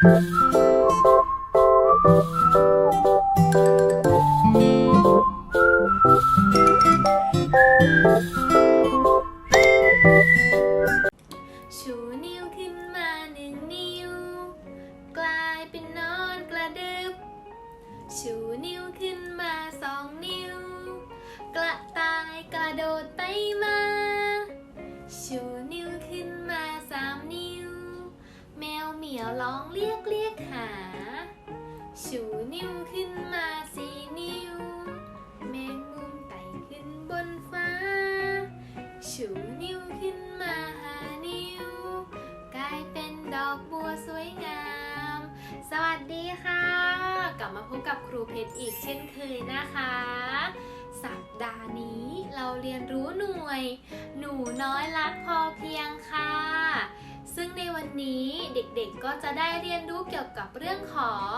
ชูนิ้วขึ้นมาหนึ่งนิ้ว กลายเป็นนอนกระดึบ ชูนิ้วขึ้นมาสองนิ้ว กระต่ายกระโดดไป ดอกบัวสวยงาม สวัสดีค่ะ กลับมาพบกับครูเพชรอีกเช่นเคยนะคะ สัปดาห์นี้เราเรียนรู้หน่วย หนูน้อยรักพอเพียงค่ะ ซึ่งในวันนี้เด็กๆก็จะได้เรียนรู้เกี่ยวกับเรื่องของ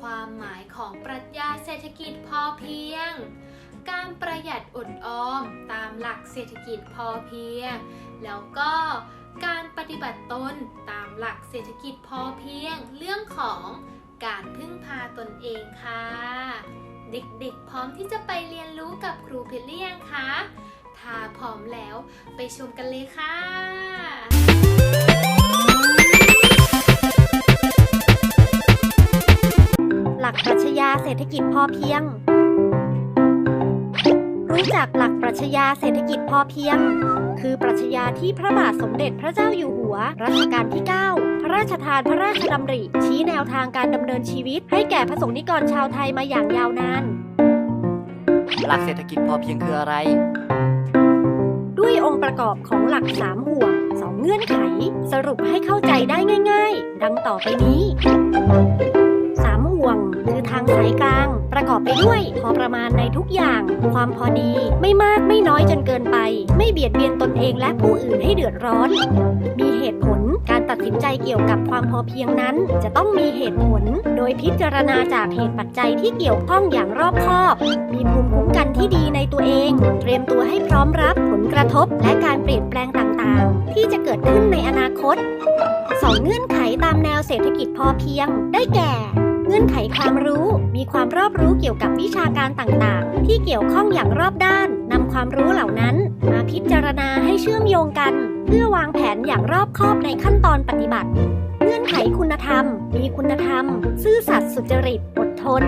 ความหมายของปรัชญาเศรษฐกิจพอเพียงการประหยัดอดออมตามหลักเศรษฐกิจพอเพียง แล้วก็ การปฏิบัติตนตามหลักเศรษฐกิจพอเพียงเรื่องของการพึ่งพาตนเองค่ะ เด็กๆ พร้อมที่จะไปเรียนรู้กับครูเพชรหรือยังคะถ้าพร้อมแล้วไปชมกันเลยค่ะ หลักปรัชญาเศรษฐกิจพอเพียง รู้จักหลักปรัชญาเศรษฐกิจพอเพียง คือปรัชญาที่พระบาทสมเด็จพระเจ้าอยู่หัว รัชกาลที่ 9 พระราชทานพระราชดำริ ชี้แนวทางการดำเนินชีวิต ให้แก่พระสงฆ์นิกรชาวไทยมาอย่างยาวนาน หลักเศรษฐกิจพอเพียงคืออะไร ด้วยองค์ประกอบของหลัก3ห่วง2เงื่อนไข สรุปให้เข้าใจได้ง่าย ๆ ดังต่อไปนี้3ห่วงคือทางสายกลาง ประกอบไปด้วย พอประมาณในทุกอย่าง ความพอดี ไม่มากไม่น้อยจนเกินไป ไม่เบียดเบียนตนเองและผู้อื่นให้เดือดร้อน มีเหตุผลการตัดสินใจเกี่ยวกับความพอเพียงนั้น จะต้องมีเหตุผล โดยพิจารณาจากเหตุปัจจัยที่เกี่ยวข้องอย่างรอบคอบ มีภูมิคุ้มกันที่ดีในตัวเอง เตรียมตัวให้พร้อมรับผลกระทบและการเปลี่ยนแปลงต่างๆ ที่จะเกิดขึ้นในอนาคต 2 เงื่อนไขตามแนวเศรษฐกิจพอเพียง ได้แก่ อนไขความรู้ มีความรอบรู้เกี่ยวกับวิชาการต่างๆ ที่เกี่ยวข้องอย่างรอบด้านนำความรู้เหล่านั้น มาพิจารณาให้เชื่อมโยงกัน เพื่อวางแผนอย่างรอบคอบในขั้นตอนปฏิบัติ เงื่อนไขคุณธรรม มีคุณธรรม ซื่อสัตย์สุจริต อดทน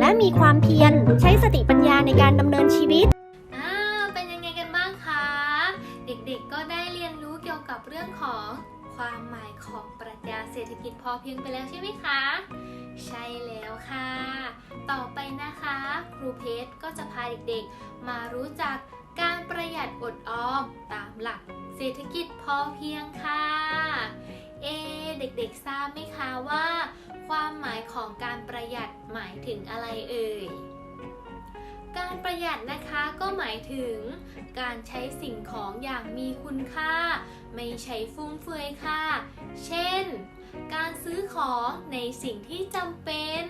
และมีความเพียร ใช้สติปัญญาในการดำเนินชีวิตเป็นยังไงกันบ้างคะ เด็กๆก็ได้เรียนรู้เกี่ยวกับเรื่องของ ความหมายของปรัชญาเศรษฐกิจพอเพียงไปแล้วใช่ไหมคะ ใช่แล้วค่ะ ต่อไปนะคะ ครูเพชรก็จะพาเด็กๆ มารู้จักการประหยัดอดออมตามหลักเศรษฐกิจพอเพียงค่ะ เอ เด็กๆทราบไหมคะว่า ความหมายของการประหยัดหมายถึงอะไรเอ่ย การประหยัดนะคะก็หมายถึง การใช้สิ่งของอย่างมีคุณค่า ไม่ใช้ฟุ่มเฟือยค่ะ เช่น การซื้อของในสิ่งที่จำเป็น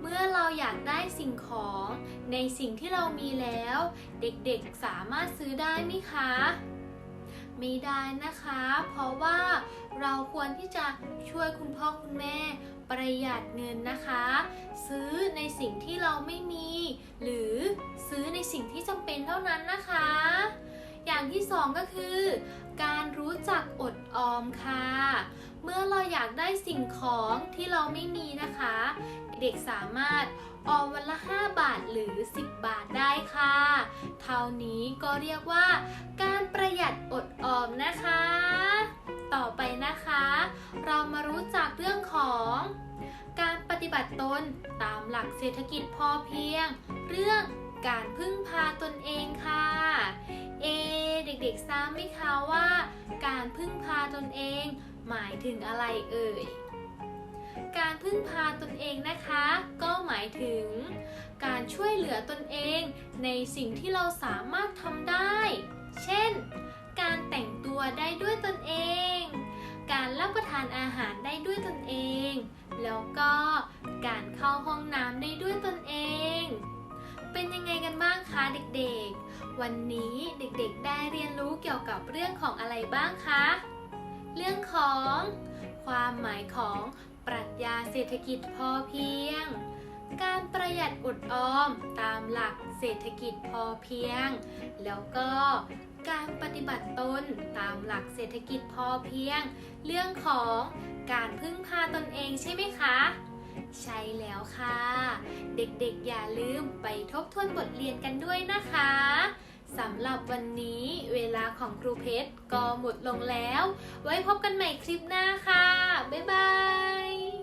เมื่อเราอยากได้สิ่งของในสิ่งที่เรามีแล้ว เด็กๆสามารถซื้อได้ไหมคะไม่ได้นะคะ เพราะว่าเราควรที่จะช่วยคุณพ่อคุณแม่ ประหยัดเงินนะคะ ซื้อในสิ่งที่เราไม่มี หรือซื้อในสิ่งที่จำเป็นเท่านั้นนะคะ อย่างที่สองก็คือ การรู้จักอดออมค่ะ เมื่อเราอยากได้สิ่งของที่เราไม่มีนะคะ เด็กสามารถออมวันละ 5 บาทหรือ 10 บาทได้ค่ะ เท่านี้ก็เรียกว่า การประหยัดอดออมนะคะ ต่อไปนะคะ เรามารู้จักเรื่องของ การปฏิบัติตนตามหลักเศรษฐกิจพอเพียง เรื่องการพึ่งพาตนเองค่ะ เอ เด็กๆทราบไหมคะว่า การพึ่งพาตนเอง หมายถึงอะไรเอ่ยการพึ่งพาตนเองนะคะ ก็หมายถึง การช่วยเหลือตนเองในสิ่งที่เราสามารถทำได้ ด้วยตนเอง แล้วก็การเข้าห้องน้ำได้ด้วยตนเอง เป็นยังไงกันบ้างคะเด็กๆ วันนี้เด็กๆได้เรียนรู้เกี่ยวกับเรื่องของอะไรบ้างคะ เรื่องของความหมายของปรัชญาเศรษฐกิจพอเพียง การประหยัดอดออมตามหลักเศรษฐกิจพอเพียง แล้วก็ การปฏิบัติตนตามหลักเศรษฐกิจพอเพียง เรื่องของการพึ่งพาตนเองใช่ไหมคะ ใช่แล้วค่ะ เด็กๆอย่าลืมไปทบทวนบทเรียนกันด้วยนะคะสำหรับวันนี้เวลาของครูเพชรก็หมดลงแล้ว ไว้พบกันใหม่คลิปหน้าค่ะ บ๊ายบาย